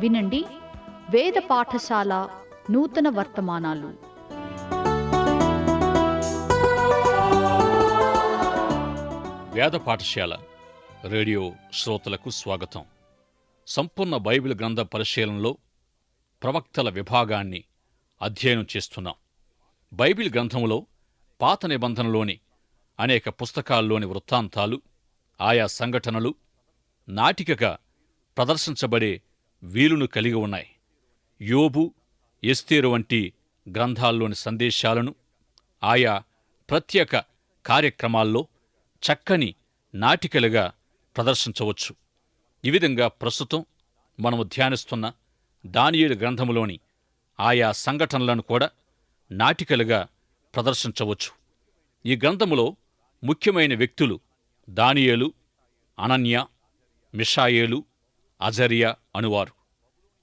వినండి. వేద పాఠశాల నూతన వర్తమానాలు. వేద పాఠశాల రేడియో శ్రోతలకు స్వాగతం. సంపూర్ణ బైబిల్ గ్రంథ పరిశీలనలో ప్రవక్తల విభాగాన్ని అధ్యయనం చేస్తున్నాం. బైబిల్ గ్రంథంలో పాత నిబంధనలోని అనేక పుస్తకాల్లోని వృత్తాంతాలు ఆయా సంఘటనలు నాటికగా ప్రదర్శించబడే వీలును కలిగి ఉన్నాయి. యోబు ఎస్తేరు వంటి గ్రంథాల్లోని సందేశాలను ఆయా ప్రత్యేక కార్యక్రమాల్లో చక్కని నాటికలుగా ప్రదర్శించవచ్చు. ఈ విధంగా ప్రస్తుతం మనము ధ్యానిస్తున్న దానియేలు గ్రంథములోని ఆయా సంఘటనలను కూడా నాటికలుగా ప్రదర్శించవచ్చు. ఈ గ్రంథములో ముఖ్యమైన వ్యక్తులు దానియేలు అనన్య మిషాయేలు అజరియా అనువారు.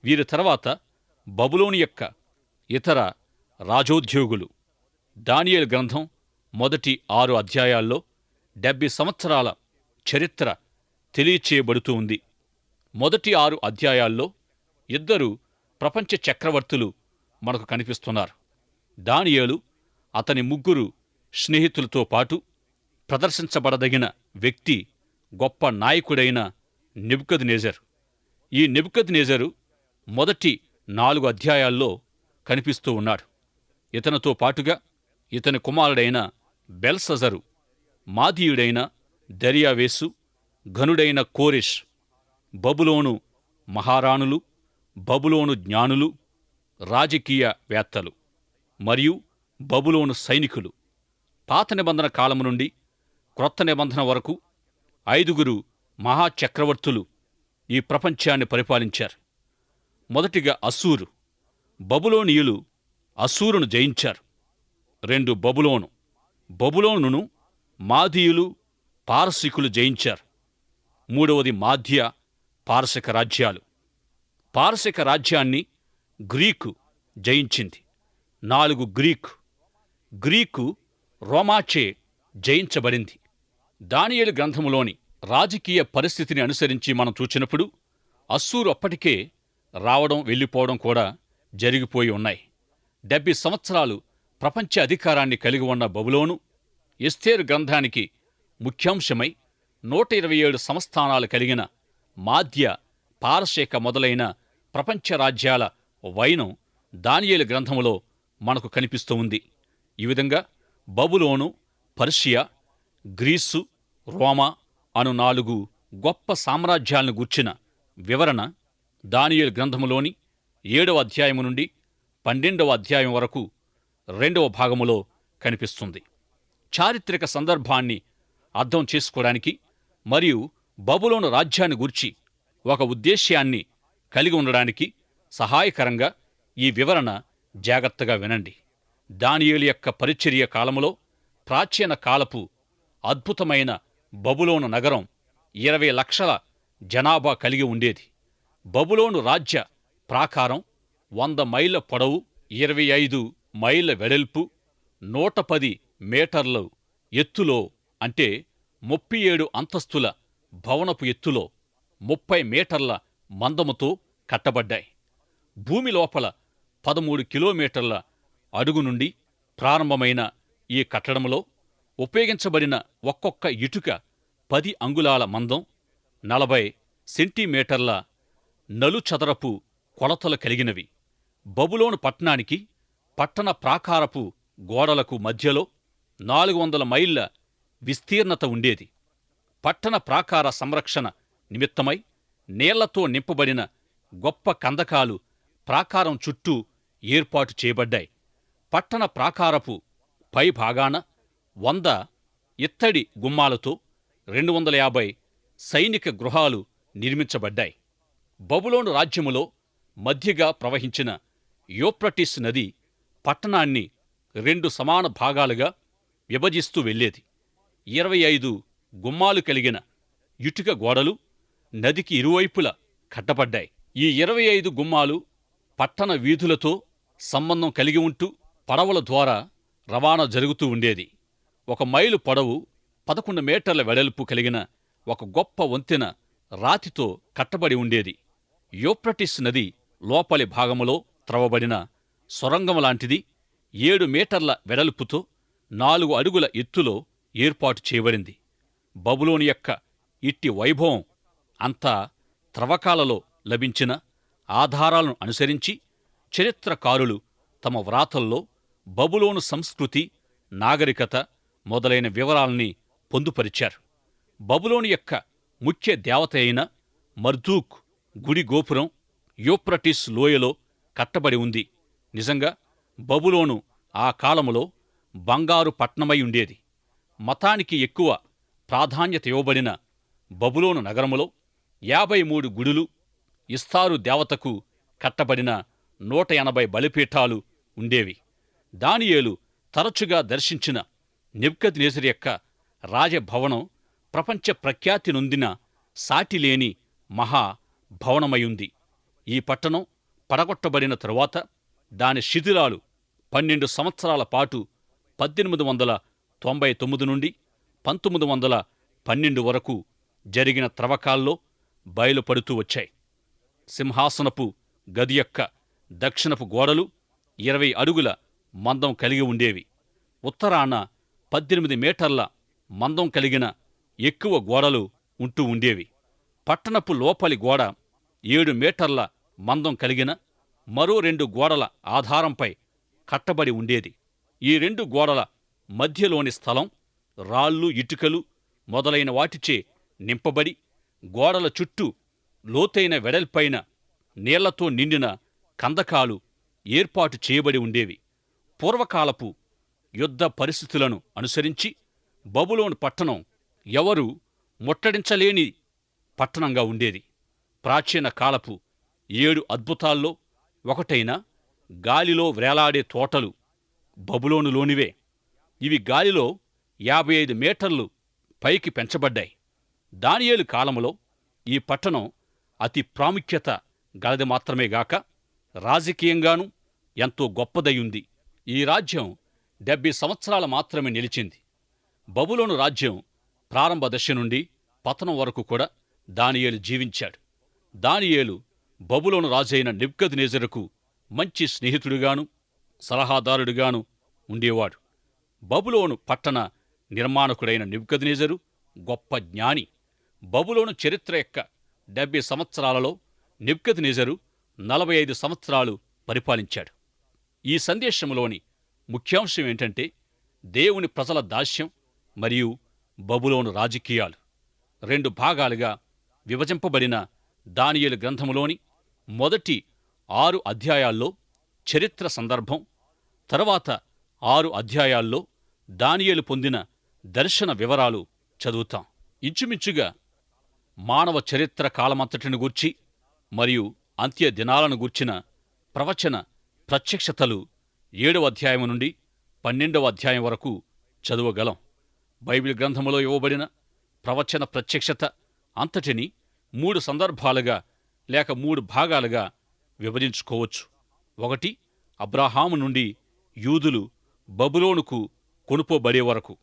వీరి తర్వాత బబులోని యొక్క ఇతర రాజోద్యోగులు. దానియేలు గ్రంథం మొదటి ఆరు అధ్యాయాల్లో డెబ్బై సంవత్సరాల చరిత్ర తెలియచేయబడుతూ ఉంది. మొదటి ఆరు అధ్యాయాల్లో ఇద్దరు ప్రపంచ చక్రవర్తులు మనకు కనిపిస్తున్నారు. దానియేలు అతని ముగ్గురు స్నేహితులతో పాటు ప్రదర్శించబడదగిన వ్యక్తి గొప్ప నాయకుడైన నెబుకద్నేజర్. ఈ నెబుకద్నేజరు మొదటి నాలుగు అధ్యాయాల్లో కనిపిస్తూ ఉన్నాడు. ఇతనితో పాటుగా ఇతని కుమారుడైన బెల్సజరు మాదీయుడైన దర్యావేసు ఘనుడైన కోరిష్ బబులోను మహారాణులు బబులోను జ్ఞానులు రాజకీయ వేత్తలు మరియు బబులోను సైనికులు. పాత నిబంధన కాలము నుండి క్రొత్త నిబంధన వరకు ఐదుగురు మహాచక్రవర్తులు ఈ ప్రపంచాన్ని పరిపాలించారు. మొదటిగా అసూరు బబులోనియులు అసూరును జయించారు. రెండు బబులోను బబులోనును మాధీయులు పారసికులు జయించారు. మూడవది మాధ్య పారసిక రాజ్యాలు. పారసిక రాజ్యాన్ని గ్రీకు జయించింది. నాలుగు గ్రీకు గ్రీకు రోమాచే జయించబడింది. దానియేలు గ్రంథములోని రాజకీయ పరిస్థితిని అనుసరించి మనం చూచినప్పుడు అస్సూరు అప్పటికే రావడం వెళ్ళిపోవడం కూడా జరిగిపోయి ఉన్నాయి. డెబ్బై సంవత్సరాలు ప్రపంచ అధికారాన్ని కలిగి ఉన్న బబులోను ఎస్తేరు గ్రంథానికి ముఖ్యాంశమై నూట ఇరవై ఏడు సంస్థానాలు కలిగిన మాధ్య పారశేఖ మొదలైన ప్రపంచ రాజ్యాల వైనం దానియేలు గ్రంథములో మనకు కనిపిస్తూ ఉంది. ఈ విధంగా బబులోను పర్షియా గ్రీసు రోమా అను నాలుగు గొప్ప సామ్రాజ్యాలను గూర్చిన వివరణ దానియేలు గ్రంథములోని ఏడవ అధ్యాయము నుండి పన్నెండవ అధ్యాయం వరకు రెండవ భాగములో కనిపిస్తుంది. చారిత్రక సందర్భాన్ని అర్థం చేసుకోవడానికి మరియు బబులోను రాజ్యాన్ని గూర్చి ఒక ఉద్దేశ్యాన్ని కలిగి ఉండడానికి సహాయకరంగా ఈ వివరణ జాగ్రత్తగా వినండి. దానియేలు యొక్క పరిచర్య కాలములో ప్రాచీన కాలపు అద్భుతమైన బబులోను నగరం ఇరవై లక్షల జనాభా కలిగి ఉండేది. బబులోను రాజ్య ప్రాకారం వంద మైళ్ళ పొడవు ఇరవై ఐదు మైళ్ళ వెడల్పు నూట పది మీటర్లు ఎత్తులో అంటే ముప్పై ఏడు అంతస్తుల భవనపు ఎత్తులో ముప్పై మీటర్ల మందముతో కట్టబడ్డాయి. భూమి లోపల పదమూడు కిలోమీటర్ల అడుగు నుండి ప్రారంభమైన ఈ కట్టడంలో ఉపయోగించబడిన ఒక్కొక్క ఇటుక పది అంగుళాల మందం నలభై సెంటీమీటర్ల నలుచదరపు కొలతలు కలిగినవి. బబులోను పట్టణానికి పట్టణ ప్రాకారపు గోడలకు మధ్యలో నాలుగు వందల మైళ్ళ విస్తీర్ణత ఉండేది. పట్టణ ప్రాకార సంరక్షణ నిమిత్తమై నీళ్ళతో నింపబడిన గొప్ప కందకాలు ప్రాకారం చుట్టూ ఏర్పాటు చేయబడ్డాయి. పట్టణ ప్రాకారపు పైభాగాన వంద ఇత్తడి గుమ్మాలతో రెండు వందల యాభై సైనిక గృహాలు నిర్మించబడ్డాయి. బబులోను రాజ్యములో మధ్యగా ప్రవహించిన యోప్రటిస్ నది పట్టణాన్ని రెండు సమాన భాగాలుగా విభజిస్తూ వెళ్ళేది. ఇరవై ఐదు గుమ్మాలు కలిగిన ఇటుక గోడలు నదికి ఇరువైపులా కట్టబడ్డాయి. ఈ ఇరవై ఐదు గుమ్మాలు పట్టణ వీధులతో సంబంధం కలిగి ఉంటూ పడవల ద్వారా రవాణా జరుగుతూ ఉండేది. ఒక మైలు పొడవు పదకొండు మీటర్ల వెడల్పు కలిగిన ఒక గొప్ప వంతెన రాతితో కట్టబడి ఉండేది. యోప్రటిస్ నది లోపలి భాగములో త్రవబడిన సొరంగం లాంటిది ఏడు మీటర్ల వెడల్పుతో నాలుగు అడుగుల ఎత్తులో ఏర్పాటు చేయబడింది. బబులోని యొక్క ఇట్టి వైభవం అంతా త్రవకాలలో లభించిన ఆధారాలను అనుసరించి చరిత్రకారులు తమ వ్రాతల్లో బబులోను సంస్కృతి నాగరికత మొదలైన వివరాల్ని పొందుపరిచారు. బబులోని యొక్క ముఖ్య దేవత అయిన మర్దూక్ గుడి గోపురం యూప్రటిస్ లోయలో కట్టబడి ఉంది. నిజంగా బబులోను ఆ కాలములో బంగారు పట్నమై ఉండేది. మతానికి ఎక్కువ ప్రాధాన్యత ఇవ్వబడిన బబులోను నగరములో యాభై మూడు గుడులు ఇస్తారు దేవతకు కట్టబడిన నూట ఎనభై బలిపీఠాలు ఉండేవి. దానియేలు తరచుగా దర్శించిన నెబ్కద్నేజర్ యొక్క రాజభవనం ప్రపంచ ప్రఖ్యాతి నొందిన సాటిలేని మహా భవనమయుంది ఈ పట్టణం పడగొట్టబడిన తరువాత దాని శిథిలాలు పన్నెండు సంవత్సరాల పాటు పద్దెనిమిది వందల తొంభై తొమ్మిది నుండి పంతొమ్మిది వందల పన్నెండు వరకు జరిగిన త్రవకాల్లో బయలుపడుతూ వచ్చాయి. సింహాసనపు గది యొక్క దక్షిణపు గోడలు ఇరవై అడుగుల మందం కలిగి ఉండేవి. ఉత్తరాన పద్దెనిమిది మీటర్ల మందం కలిగిన ఎక్కువ గోడలు ఉంటూ ఉండేవి. పట్టణపు లోపలి గోడ ఏడు మీటర్ల మందం కలిగిన మరో రెండు గోడల ఆధారంపై కట్టబడి ఉండేది. ఈ రెండు గోడల మధ్యలోని స్థలం రాళ్ళు ఇటుకలు మొదలైన వాటిచే నింపబడి గోడల చుట్టూ లోతైన వెడల్పైన నీళ్ళతో నిండిన కందకాలు ఏర్పాటు చేయబడి ఉండేవి. పూర్వకాలపు యుద్ధ పరిస్థితులను అనుసరించి బబులోను పట్టణం ఎవరు ముట్టడించలేని పట్టణంగా ఉండేది. ప్రాచీన కాలపు ఏడు అద్భుతాల్లో ఒకటైన గాలిలో వేలాడే తోటలు బబులోనులోనివే. ఇవి గాలిలో యాభై ఐదు మీటర్లు పైకి పెంచబడ్డాయి. దానియేలు కాలంలో ఈ పట్టణం అతి ప్రాముఖ్యత గలది మాత్రమే గాక రాజకీయంగానూ ఎంతో గొప్పదయ్యుంది ఈ రాజ్యం డెబ్బై సంవత్సరాలు మాత్రమే నిలిచింది. బబులోను రాజ్యం ప్రారంభ దశ నుండి పతనం వరకు కూడా దానియేలు జీవించాడు. దానియేలు బబులోను రాజైన నెబ్కద్నేజరుకు మంచి స్నేహితుడిగాను సలహాదారుడిగాను ఉండేవాడు. బబులోను పట్టణ నిర్మాణకుడైన నెబ్కద్నేజరు గొప్ప జ్ఞాని. బబులోను చరిత్ర యొక్క డెబ్బై సంవత్సరాలలో నెబ్కద్నేజరు నలభై ఐదు సంవత్సరాలు పరిపాలించాడు. ఈ సందేశంలోని ముఖ్యాంశం ఏంటంటే దేవుని ప్రజల దాస్యం మరియు బబులోను రాజకీయాలు. రెండు భాగాలుగా విభజింపబడిన దానియలు గ్రంథములోని మొదటి ఆరు అధ్యాయాల్లో చరిత్ర సందర్భం తర్వాత ఆరు అధ్యాయాల్లో దానియలు పొందిన దర్శన వివరాలు చదువుతాం. ఇంచుమించుగా మానవ చరిత్ర కాలమంతటిని గూర్చి మరియు అంత్య దినాలను గూర్చిన ప్రవచన ప్రత్యక్షతలు ఏడవ అధ్యాయం నుండి పన్నెండవ అధ్యాయం వరకు చదువగలం. బైబిల్ గ్రంథములో ఇవ్వబడిన ప్రవచన ప్రత్యక్షత అంతటిని మూడు సందర్భాలుగా లేక మూడు భాగాలుగా విభజించుకోవచ్చు. ఒకటి అబ్రాహాము నుండి యూదులు బబులోనుకు కొనుపోబడే వరకు.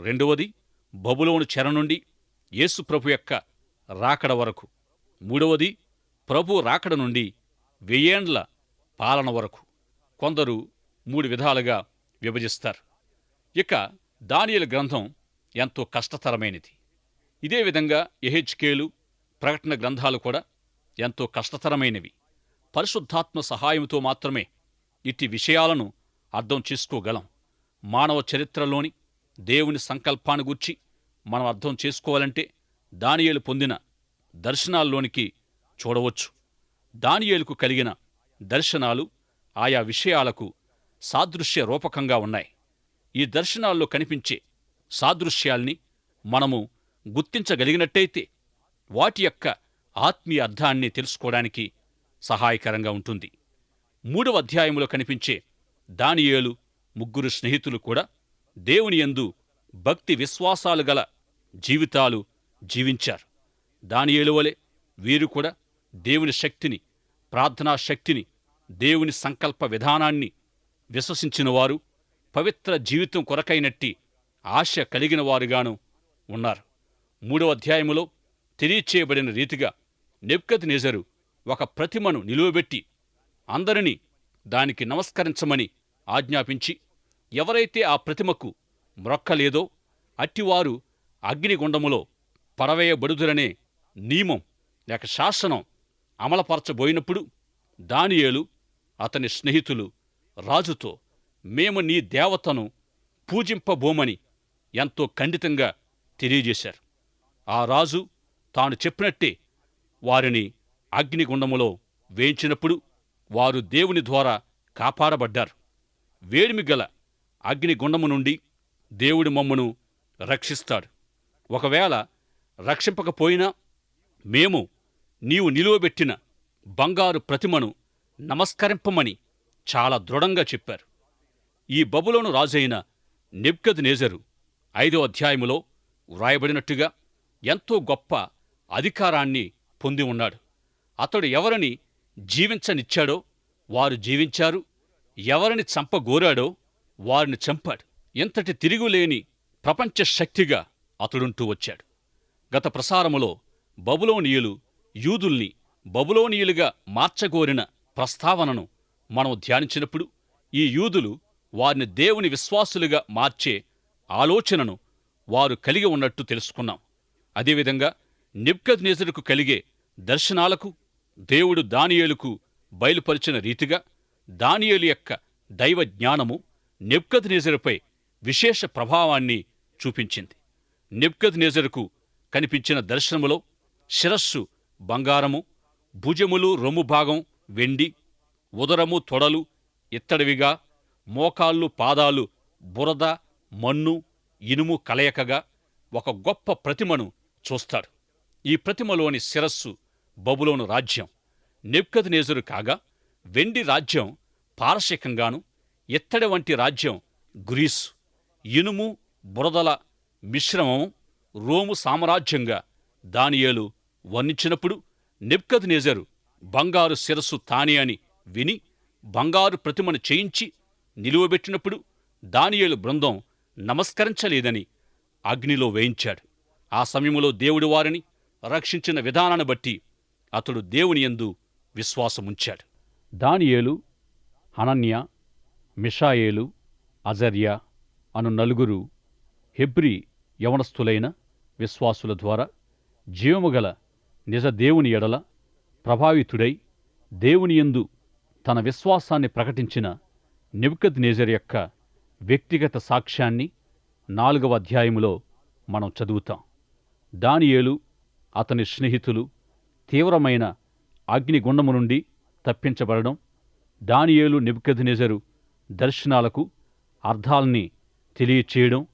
రెండవది బబులోను చెర నుండి యేసు ప్రభు యొక్క రాకడ వరకు. మూడవది ప్రభు రాకడ నుండి వెయ్యేండ్ల పాలన వరకు. కొందరు మూడు విధాలుగా విభజిస్తారు. ఇక దానియల గ్రంథం ఎంతో కష్టతరమైనది. ఇదే విధంగా ఎహెచ్కేలు ప్రకటన గ్రంథాలు కూడా ఎంతో కష్టతరమైనవి. పరిశుద్ధాత్మ సహాయంతో మాత్రమే ఇట్టి విషయాలను అర్థం చేసుకోగలం. మానవ చరిత్రలోని దేవుని సంకల్పాన్ని గూర్చి మనం అర్థం చేసుకోవాలంటే దానియేలు పొందిన దర్శనాల్లోనికి చూడవచ్చు. దానియేలుకు కలిగిన దర్శనాలు ఆయా విషయాలకు సాదృశ్య రూపకంగా ఉన్నాయి. ఈ దర్శనాల్లో కనిపించే సాదృశ్యాల్ని మనము గుర్తించగలిగినట్టయితే వాటి యొక్క ఆత్మీయ అర్థాన్ని తెలుసుకోవడానికి సహాయకరంగా ఉంటుంది. మూడవ అధ్యాయంలో కనిపించే దానియేలు ముగ్గురు స్నేహితులు కూడా దేవుని యందు భక్తి విశ్వాసాలు గల జీవితాలు జీవించారు. దానియేలు వలె వీరు కూడా దేవుని శక్తిని ప్రార్థనా శక్తిని దేవుని సంకల్ప విధానాన్ని విశ్వసించినవారు పవిత్ర జీవితం కొరకైనట్టి ఆశ కలిగిన వారుగాను ఉన్నారు. మూడవ అధ్యాయములో తెలియచేయబడిన రీతిగా నెబ్కద్ నేజరు ఒక ప్రతిమను నిలువబెట్టి అందరినీ దానికి నమస్కరించమని ఆజ్ఞాపించి ఎవరైతే ఆ ప్రతిమకు మ్రొక్కలేదో అట్టివారు అగ్నిగుండములో పడవేయబడుదురనే నియమం లేక శాసనం అమలపరచబోయినప్పుడు దానియేలు అతని స్నేహితులు రాజుతో మేము నీ దేవతను పూజింపబోమని ఎంతో ఖండితంగా తెలియజేశారు. ఆ రాజు తాను చెప్పినట్టే వారిని అగ్నిగుండములో వేయించినప్పుడు వారు దేవుని ద్వారా కాపాడబడ్డారు. వేడిమి గల అగ్నిగుండము నుండి దేవుడి మమ్మను రక్షిస్తాడు. ఒకవేళ రక్షింపకపోయినా మేము నీవు నిలువబెట్టిన బంగారు ప్రతిమను నమస్కరింపమని చాలా దృఢంగా చెప్పారు. ఈ బబులోను రాజైన నిబ్గద్ నేజరు ఐదో అధ్యాయములో వ్రాయబడినట్టుగా ఎంతో గొప్ప అధికారాన్ని పొంది ఉన్నాడు. అతడు ఎవరిని జీవించనిచ్చాడో వారు జీవించారు. ఎవరిని చంపగోరాడో వారిని చంపాడు. ఇంతటి తిరుగులేని ప్రపంచ శక్తిగా అతడుంటూ వచ్చాడు. గత ప్రసారములో బబులోనియులు యూదుల్ని బబులోనియులుగా మార్చగోరిన ప్రస్తావనను మనం ధ్యానించినప్పుడు ఈ యూదులు వారిని దేవుని విశ్వాసులుగా మార్చే ఆలోచనను వారు కలిగి ఉన్నట్టు తెలుసుకున్నాం. అదేవిధంగా నిబ్కద్ నేజరుకు కలిగే దర్శనాలకు దేవుడు దానియేలుకు బయలుపరిచిన రీతిగా దానియేలు యొక్క దైవ జ్ఞానము నిబ్కద్ నేజరుపై విశేష ప్రభావాన్ని చూపించింది. నిబ్కద్ నేజరుకు కనిపించిన దర్శనములో శిరస్సు బంగారము భుజములు రొమ్ము భాగం వెండి ఉదరము తొడలు ఇత్తడివిగా మోకాళ్ళు పాదాలు బురద మన్ను ఇనుము కలయకగా ఒక గొప్ప ప్రతిమను చూస్తాడు ఈ ప్రతిమలోని శిరస్సు బబులోను రాజ్యం. నెబ్కద్నేజరు కాగా వెండి రాజ్యం పారశికంగాను ఇత్తడి వంటి రాజ్యం గ్రీసు. ఇనుము బురదల మిశ్రమం రోము సామ్రాజ్యంగా దానియేలు వర్ణించినప్పుడు నెబ్కద్నేజరు బంగారు శిరస్సు తానే అని విని బంగారు ప్రతిమను చేయించి నిలువబెట్టినప్పుడు దానియేలు బృందం నమస్కరించలేదని అగ్నిలో వేయించాడు. ఆ సమయంలో దేవుడు వారిని రక్షించిన విధానాన్ని బట్టి అతడు దేవుని యందు విశ్వాసముంచాడు. దానియేలు హనన్య మిషాయేలు అజర్య అను నలుగురు హెబ్రి యవనస్థులైన విశ్వాసుల ద్వారా జీవముగల నిజ దేవుని ఎడల ప్రభావితుడై దేవుని ఎందు తన విశ్వాసాన్ని ప్రకటించిన నిబద్ నేజర్ యొక్క వ్యక్తిగత సాక్ష్యాన్ని నాలుగవ అధ్యాయములో మనం చదువుతాం. దానియేలు అతని స్నేహితులు తీవ్రమైన అగ్నిగుండము నుండి తప్పించబడడం దానియేలు నెబుకద్నెజరు దర్శనాలకు అర్థాల్ని తెలియచేయడం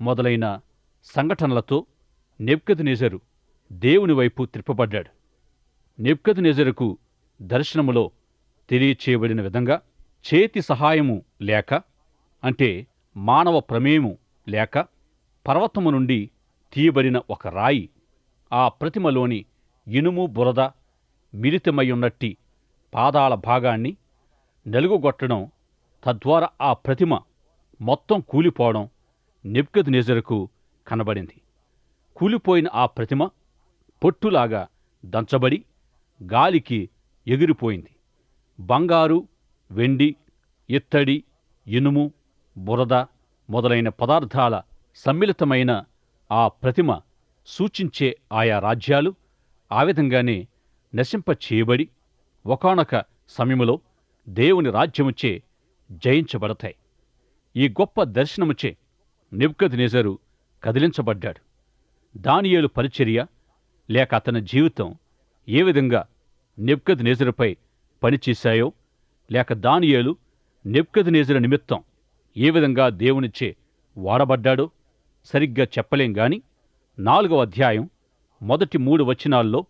మొదలైన సంఘటనలతో నెబ్కద్నెజరు దేవుని వైపు త్రిప్పబడ్డాడు. నెబ్కద్నెజరుకు దర్శనములో తెలియచేయబడిన విధంగా చేతి సహాయము లేక అంటే మానవ ప్రమేయము లేక పర్వతము నుండి తీయబడిన ఒక రాయి ఆ ప్రతిమలోని ఇనుము బురద మిలితమయ్యున్నట్టి పాదాల భాగాన్ని నలుగుగొట్టడం తద్వారా ఆ ప్రతిమ మొత్తం కూలిపోవడం నిబ్గద్ నెజరుకు కనబడింది. కూలిపోయిన ఆ ప్రతిమ పొట్టులాగా దంచబడి గాలికి ఎగిరిపోయింది. బంగారు వెండి ఇత్తడి ఇనుము బురద మొదలైన పదార్థాల సమ్మిళితమైన ఆ ప్రతిమ సూచించే ఆయా రాజ్యాలు ఆ విధంగానే నశింపచేయబడి ఒకనొక సమయములో దేవుని రాజ్యముచే జయించబడతాయి. ఈ గొప్ప దర్శనముచే నెబ్కద్నెజరు కదిలించబడ్డాడు. దానియేలు పరిచర్య లేక అతని జీవితం ఏ విధంగా నెబ్కద్నెజరుపై పనిచేశాయో? లేక దానియేలు నెప్కదనేజుల నిమిత్తం ఏ విధంగా దేవునిచ్చే వాడబడ్డాడో సరిగ్గా చెప్పలేం గాని నాలుగవ అధ్యాయం మొదటి మూడు వచనాల్లో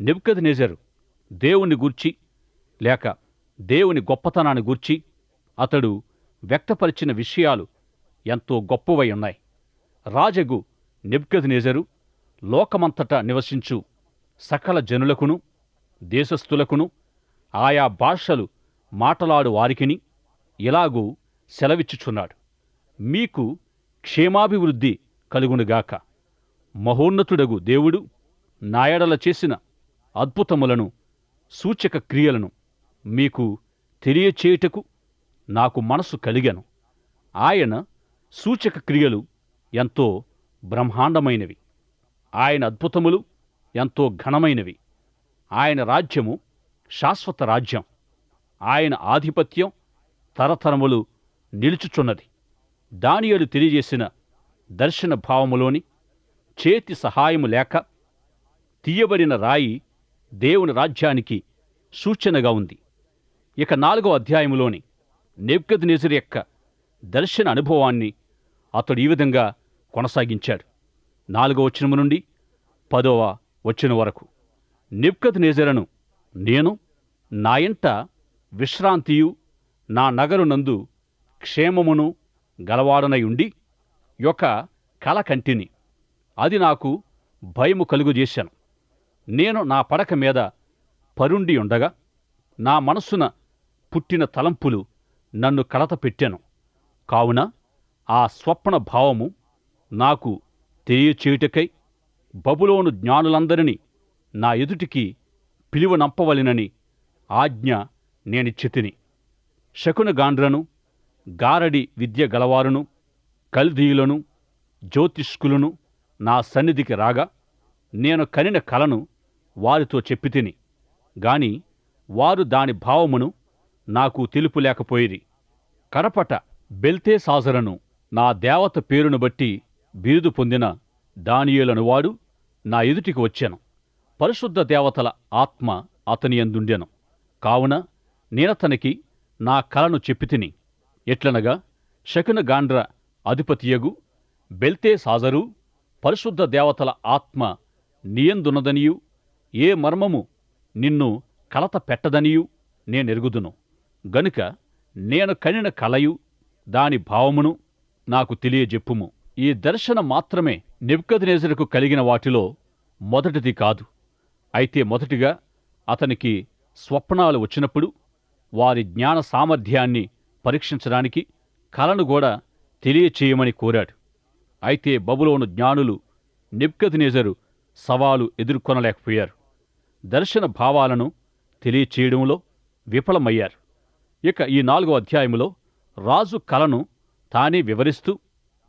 నెప్కదనేజరు దేవుణ్ణి గూర్చి లేక దేవుని గొప్పతనాన్ని గూర్చి అతడు వ్యక్తపరిచిన విషయాలు ఎంతో గొప్పవై ఉన్నాయి. రాజగు నెబ్కద్నేజరు లోకమంతటా నివసించు సకల జనులకును దేశస్థులకును ఆయా భాషలు మాటలాడు వారికిని ఇలాగూ సెలవిచ్చుచున్నాడు. మీకు క్షేమాభివృద్ధి కలుగునుగాక. మహోన్నతుడగు దేవుడు నాయడల చేసిన అద్భుతములను సూచక క్రియలను మీకు తెలియచేయుటకు నాకు మనసు కలిగాను. ఆయన సూచక క్రియలు ఎంతో బ్రహ్మాండమైనవి. ఆయన అద్భుతములు ఎంతో ఘనమైనవి. ఆయన రాజ్యము శాశ్వత రాజ్యం ఆయన ఆధిపత్యం తరతరములు నిలుచుచున్నది. దానియలు తెలియజేసిన దర్శన భావములోని చేతి సహాయము లేక తీయబడిన రాయి దేవుని రాజ్యానికి సూచనగా ఉంది. ఇక నాలుగో అధ్యాయములోని నెబ్కద్నేజర్ యొక్క దర్శన అనుభవాన్ని అతడు ఈ విధంగా కొనసాగించాడు. నాలుగో వచనము నుండి పదవ వచనం వరకు. నెబ్కద్నేజరను నేను నా ఇంట విశ్రాంతియు నా నగరునందు క్షేమమును గలవాడనై ఉండి యొక్క కల కంటిని. అది నాకు భయము కలుగుజేశాను. నేను నా పడక మీద పరుండి ఉండగా నా మనస్సున పుట్టిన తలంపులు నన్ను కలత పెట్టాను. కావున ఆ స్వప్న భావము నాకు తెలియచేయుటకై బబులోను జ్ఞానులందరినీ నా ఎదుటికి పిలువనంపవలెనని ఆజ్ఞ నేనిచ్చితిని. శకునగాండ్రను గారడి విద్య గలవారును కల్దీయులను జ్యోతిష్కులను నా సన్నిధికి రాగా నేను కనిన కలను వారితో చెప్పితిని. గాని వారు దాని భావమును నాకు తెలుపులేకపోయిరి కరపట బెల్తేసాజరను నా దేవత పేరును బట్టి బిరుదు పొందిన దానియేలనువాడు నా ఎదుటికి వచ్చాను. పరిశుద్ధ దేవతల ఆత్మ అతని ఎందుండెను కావున నేనతనికి నా కలను చెప్పితిని ఎట్లనగా శకున గాండ్ర అధిపతియగు బెల్తే సాజరు పరిశుద్ధ దేవతల ఆత్మ నియందున్నదనియు ఏ మర్మము నిన్ను కలత పెట్టదనియు నేనెరుగుదును. గనుక నేను కనిన కలయు దాని భావమును నాకు తెలియజెప్పుము. ఈ దర్శనం మాత్రమే నెబ్కద్నేజరుకు కలిగిన వాటిలో మొదటిది కాదు. అయితే మొదటిగా అతనికి స్వప్నాలు వచ్చినప్పుడు వారి జ్ఞాన సామర్థ్యాన్ని పరీక్షించడానికి కలను కూడా తెలియచేయమని కోరాడు. అయితే బబులోను జ్ఞానులు నెబ్కద్నేజరు సవాలు ఎదుర్కొనలేకపోయారు. దర్శన భావాలను తెలియచేయడంలో విఫలమయ్యారు. ఇక ఈ నాలుగో అధ్యాయంలో రాజు కలను తానే వివరిస్తూ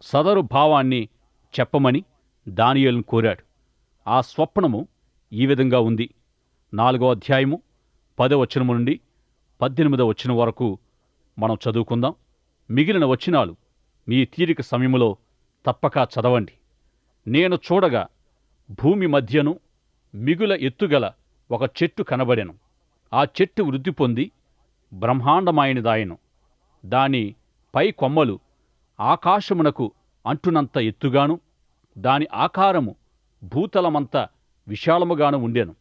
సదరు భావాన్ని చెప్పమని దానియలను కోరాడు. ఆ స్వప్నము ఈ విధంగా ఉంది. నాలుగో అధ్యాయము పదో వచనము నుండి పద్దెనిమిదో వచనం వరకు మనం చదువుకుందాం. మిగిలిన వచనాలు మీ తీరిక సమయములో తప్పక చదవండి. నేను చూడగా భూమి మధ్యను మిగుల ఎత్తుగల ఒక చెట్టు కనబడెను. ఆ చెట్టు వృద్ధి పొంది బ్రహ్మాండమైనదాయను. దాని పై కొమ్మలు ఆకాశమునకు అంటునంత ఎత్తుగాను దాని ఆకారము భూతలమంత విశాలముగాను ఉండెను.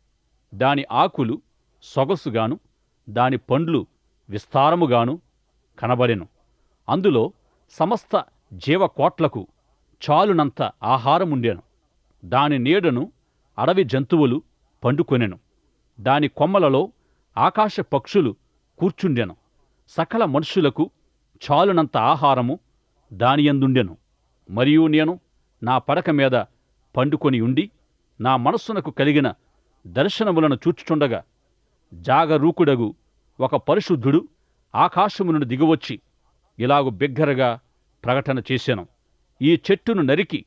దాని ఆకులు సొగసుగాను దాని పండ్లు విస్తారముగాను కనబడెను. అందులో సమస్త జీవకోట్లకు చాలునంత ఆహారముండెను. దాని నీడను అడవి జంతువులు పండుకొనెను. దాని కొమ్మలలో ఆకాశ పక్షులు కూర్చుండెను. సకల మనుషులకు చాలునంత ఆహారము దానియందుండెను. మరియు నేను నా పడక మీద పండుకొని ఉండి నా మనస్సునకు కలిగిన దర్శనములను చూచుచుండగా జాగరూకుడగు ఒక పరిశుద్ధుడు ఆకాశము నుండి దిగువచ్చి ఇలాగు బిగ్గరగా ప్రకటన చేశాను ఈ చెట్టును నరికి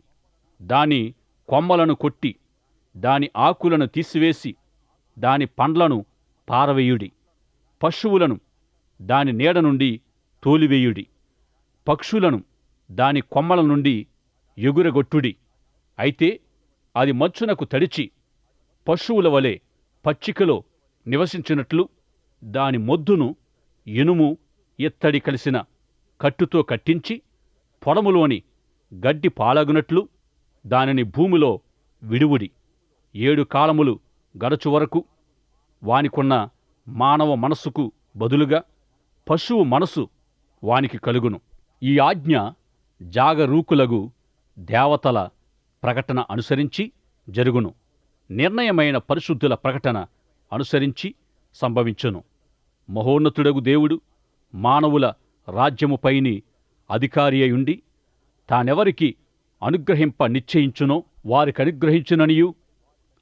దాని కొమ్మలను కొట్టి దాని ఆకులను తీసివేసి దాని పండ్లను పారవేయుడి. పశువులను దాని నీడ నుండి తోలివేయుడి. పక్షులను దాని కొమ్మల నుండి ఎగురగొట్టుడి. అయితే అది మచ్చునకు తడిచి పశువుల వలె పచ్చికలో నివసించినట్లు దాని మొద్దును ఇనుము ఇత్తడి కలిసిన కట్టుతో కట్టించి పొడములోని గడ్డి పాలగునట్లు దానిని భూమిలో విడువుడి. ఏడు కాలములు గడచు వరకు వానికున్న మానవ మనస్సుకు బదులుగా పశువు మనసు వానికి కలుగును. ఈ ఆజ్ఞ జాగరూకులగు దేవతల ప్రకటన అనుసరించి జరుగును. నిర్ణయమైన పరిశుద్ధుల ప్రకటన అనుసరించి సంభవించును. మహోన్నతుడగు దేవుడు మానవుల రాజ్యముపైని అధికారి అయుండి తానెవరికి అనుగ్రహింప నిశ్చయించునో వారికి అనుగ్రహించుననియు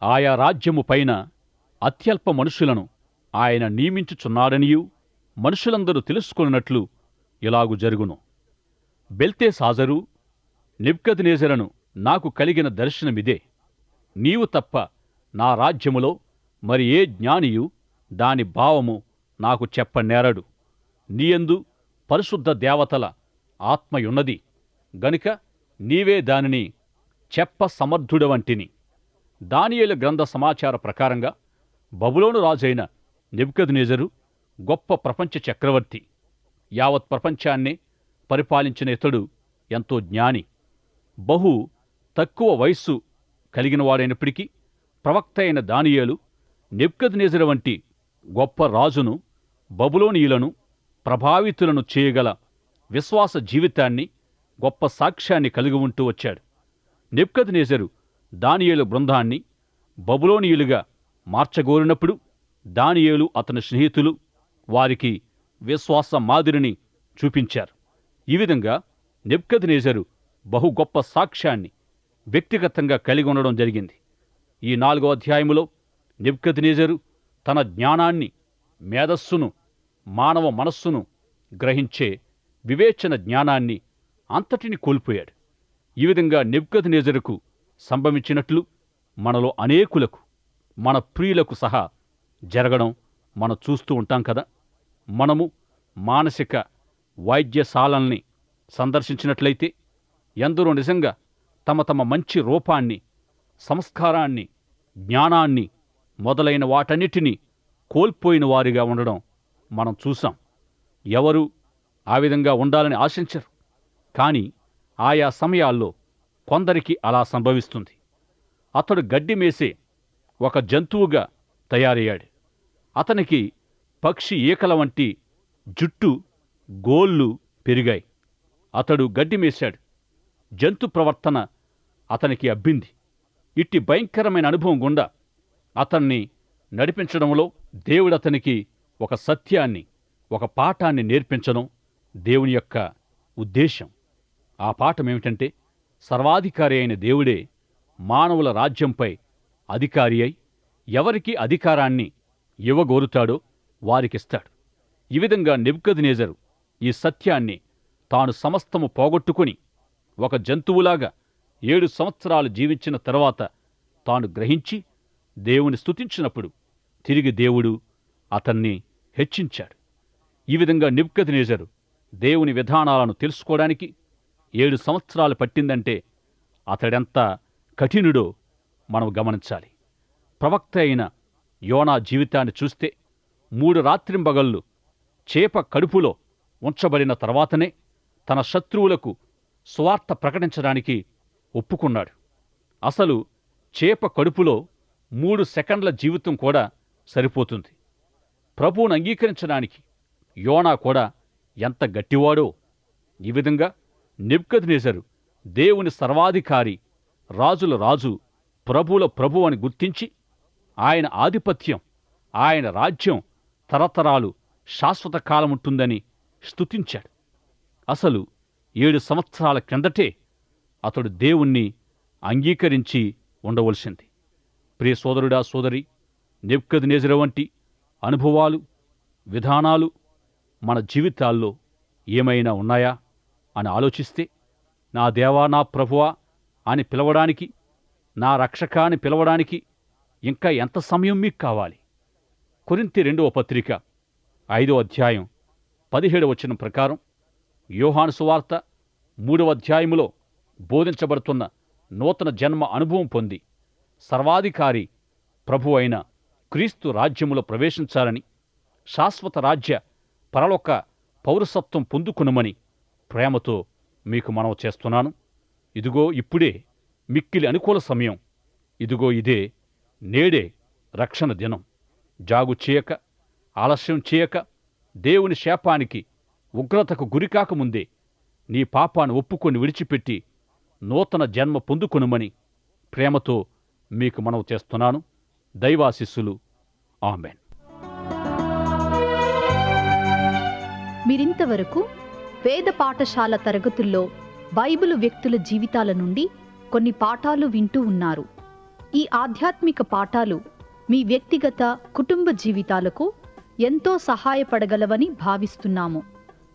ఆయా రాజ్యము పైన అత్యల్ప మనుషులను ఆయన నియమించుచున్నాడనియూ మనుషులందరూ తెలుసుకొనున్నట్లు ఇలాగు జరుగును. బెల్తే సాజరు నిబ్కద్నేజరను నాకు కలిగిన దర్శనమిదే. నీవు తప్ప నా రాజ్యములో మరి ఏ జ్ఞానియు దాని భావము నాకు చెప్పనేరడు. నీయందు పరిశుద్ధ దేవతల ఆత్మయున్నది. గనుక నీవే దానిని చెప్ప సమర్థుడవంటిని దానియేల గ్రంథ సమాచార ప్రకారంగా బబులోను రాజైన నెబుకద్నేజరు గొప్ప ప్రపంచ చక్రవర్తి. యావత్ ప్రపంచాన్నే పరిపాలించిన ఇతడు ఎంతో జ్ఞాని. బహు తక్కువ వయస్సు కలిగినవాడైనప్పటికీ ప్రవక్త అయిన దానియేలు నెబ్కద్నేజరు వంటి గొప్ప రాజును బబులోనియులను ప్రభావితులను చేయగల విశ్వాస జీవితాన్ని గొప్ప సాక్ష్యాన్ని కలిగి ఉంటూ వచ్చాడు. నెబ్కద్నేజరు దానియేలు బృందాన్ని బబులోనియులుగా మార్చగోరినప్పుడు దానియేలు అతని స్నేహితులు వారికి విశ్వాస మాదిరిని చూపించారు. ఈ విధంగా నెబ్కద్నేజరు బహు గొప్ప సాక్ష్యాన్ని వ్యక్తిగతంగా కలిగి ఉండడం జరిగింది. ఈ నాలుగో అధ్యాయములో నిబ్కతినేజరు తన జ్ఞానాన్ని మేధస్సును మానవ మనస్సును గ్రహించే వివేచన జ్ఞానాన్ని అంతటిని కోల్పోయాడు. ఈ విధంగా నెబ్కద్నేజరుకు సంభవించినట్లు మనలో అనేకులకు మన ప్రియులకు సహా జరగడం మనం చూస్తూ ఉంటాం కదా. మనము మానసిక వైద్యశాలల్ని సందర్శించినట్లయితే ఎందరో నిజంగా తమ తమ మంచి రూపాన్ని సంస్కారాన్ని జ్ఞానాన్ని మొదలైన వాటన్నిటినీ కోల్పోయిన వారిగా ఉండడం మనం చూసాం ఎవరు ఆ విధంగా ఉండాలని ఆశించరు. కానీ ఆయా సమయాల్లో కొందరికి అలా సంభవిస్తుంది. అతడు గడ్డి మేసే ఒక జంతువుగా తయారయ్యాడు. అతనికి పక్షి ఈకల వంటి జుట్టు గోళ్ళు పెరిగాయి. అతడు గడ్డి మేశాడు. జంతు ప్రవర్తన అతనికి అబ్బింది. ఇట్టి భయంకరమైన అనుభవం గుండా అతన్ని నడిపించడంలో దేవుడు అతనికి ఒక సత్యాన్ని ఒక పాఠాన్ని నేర్పించడం దేవుని యొక్క ఉద్దేశం ఆ పాఠం ఏమిటంటే సర్వాధికారి అయిన దేవుడే మానవుల రాజ్యంపై అధికారి అయి ఎవరికి అధికారాన్ని ఇవ్వగోరుతాడో వారికిస్తాడు. ఈ విధంగా నెబ్కద్నేజరు ఈ సత్యాన్ని తాను సమస్తము పోగొట్టుకుని ఒక జంతువులాగా ఏడు సంవత్సరాలు జీవించిన తర్వాత తాను గ్రహించి దేవుని స్తుతించినప్పుడు తిరిగి దేవుడు అతన్ని హెచ్చించాడు. ఈ విధంగా నిబ్కద్నేజరు దేవుని విధానాలను తెలుసుకోవడానికి ఏడు సంవత్సరాలు పట్టిందంటే అతడెంత కఠినుడో మనం గమనించాలి. ప్రవక్త అయిన యోనా జీవితాన్ని చూస్తే మూడు రాత్రింబగళ్ళు చేప కడుపులో ఉంచబడిన తర్వాతనే తన శత్రువులకు స్వార్థ ప్రకటించడానికి ఒప్పుకున్నాడు. అసలు చేప కడుపులో మూడు సెకండ్ల జీవితం కూడా సరిపోతుంది. ప్రభువును అంగీకరించడానికి యోనా కూడా ఎంత గట్టివాడో ఈ విధంగా నెబ్కద్నేజరు దేవుని సర్వాధికారి రాజుల రాజు ప్రభువుల ప్రభు అని గుర్తించి ఆయన ఆధిపత్యం ఆయన రాజ్యం తరతరాలు శాశ్వత కాలముంటుందని స్తుతించాడు. అసలు ఏడు సంవత్సరాల క్రిందటే అతడు దేవుణ్ణి అంగీకరించి ఉండవలసింది. ప్రియ సోదరుడా సోదరి నెబ్కద్నేజరు వంటి అనుభవాలు విధానాలు మన జీవితాల్లో ఏమైనా ఉన్నాయా అని ఆలోచిస్తే నా దేవా నా ప్రభువా అని పిలవడానికి నా రక్షక అని పిలవడానికి ఇంకా ఎంత సమయం మీకు కావాలి? కొరింతి రెండవ పత్రిక ఐదో అధ్యాయం పదిహేడు వచ్చిన ప్రకారం యోహాను సువార్త మూడవ అధ్యాయములో బోధించబడుతున్న నూతన జన్మ అనుభవం పొంది సర్వాధికారి ప్రభు అయిన క్రీస్తు రాజ్యములో ప్రవేశించాలని శాశ్వత రాజ్య పరలోక పౌరసత్వం పొందుకునమని ప్రేమతో మీకు మనవి చేస్తున్నాను. ఇదిగో ఇప్పుడే మిక్కిలి అనుకూల సమయం. ఇదిగో ఇదే నేడే రక్షణ దినం. జాగు చేయక ఆలస్యం చేయక దేవుని శాపానికి ఉగ్రతకు గురికాకముందే నీ పాపాను ఒప్పుకొని విడిచిపెట్టి నూతన జన్మ పొందుకొనుమని ప్రేమతో మీకు మనవు చేస్తున్నాను. దైవాశిస్సులు. ఆమెన్. మీరింతవరకు వేద పాఠశాల తరగతుల్లో బైబిలు వ్యక్తుల జీవితాల నుండి కొన్ని పాఠాలు వింటూ ఉన్నారు. ఈ ఆధ్యాత్మిక పాఠాలు మీ వ్యక్తిగత కుటుంబ జీవితాలకు ఎంతో సహాయపడగలవని భావిస్తున్నాము.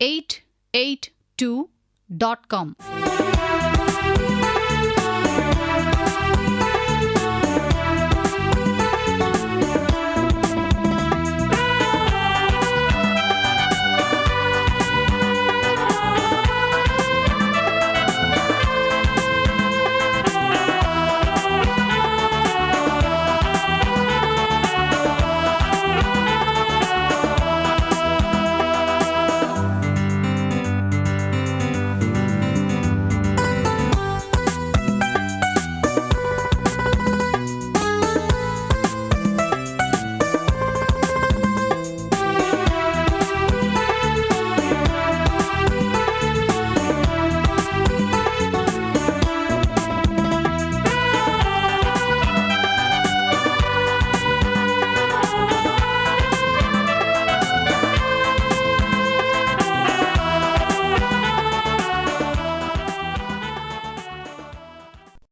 882.com.